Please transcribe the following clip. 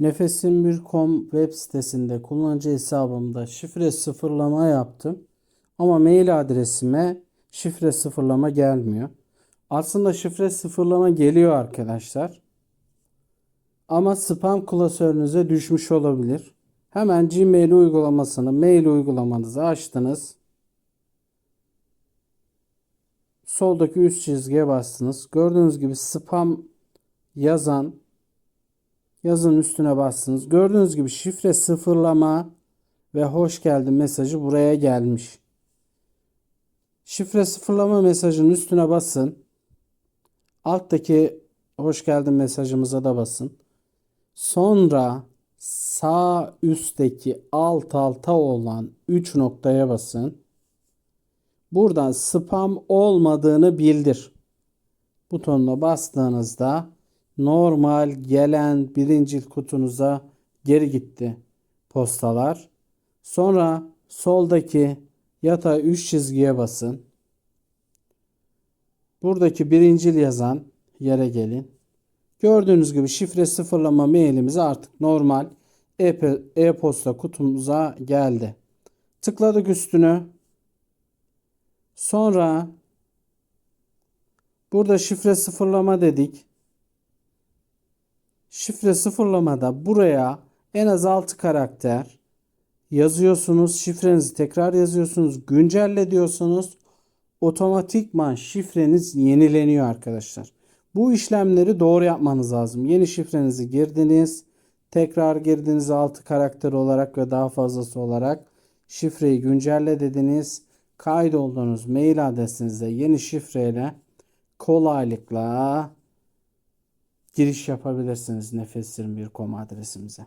Nefesim1.com web sitesinde kullanıcı hesabımda şifre sıfırlama yaptım. Ama mail adresime şifre sıfırlama gelmiyor. Aslında şifre sıfırlama geliyor arkadaşlar. Ama spam klasörünüze düşmüş olabilir. Hemen Gmail uygulamasını mail uygulamanızı açtınız. Soldaki üst çizgiye bastınız. Gördüğünüz gibi spam yazan yazın üstüne bastınız. Gördüğünüz gibi şifre sıfırlama ve hoş geldin mesajı buraya gelmiş. Şifre sıfırlama mesajının üstüne basın. Alttaki hoş geldin mesajımıza da basın. Sonra sağ üstteki alt alta olan 3 noktaya basın. Buradan spam olmadığını bildir. Butonuna bastığınızda normal gelen birincil kutunuza geri gitti postalar. Sonra soldaki yatay 3 çizgiye basın. Buradaki birincil yazan yere gelin. Gördüğünüz gibi şifre sıfırlama mailimiz artık normal e-posta kutumuza geldi. Tıkladık üstünü. Sonra burada şifre sıfırlama dedik. Şifre sıfırlamada buraya en az 6 karakter yazıyorsunuz. Şifrenizi tekrar yazıyorsunuz. Güncelle diyorsunuz. Otomatikman şifreniz yenileniyor arkadaşlar. Bu işlemleri doğru yapmanız lazım. Yeni şifrenizi girdiniz. Tekrar girdiniz 6 karakter olarak ve daha fazlası olarak. Şifreyi güncelle dediniz. Kaydolduğunuz mail adresinize yeni şifreyle kolaylıkla giriş yapabilirsiniz Nefes21.com adresimize.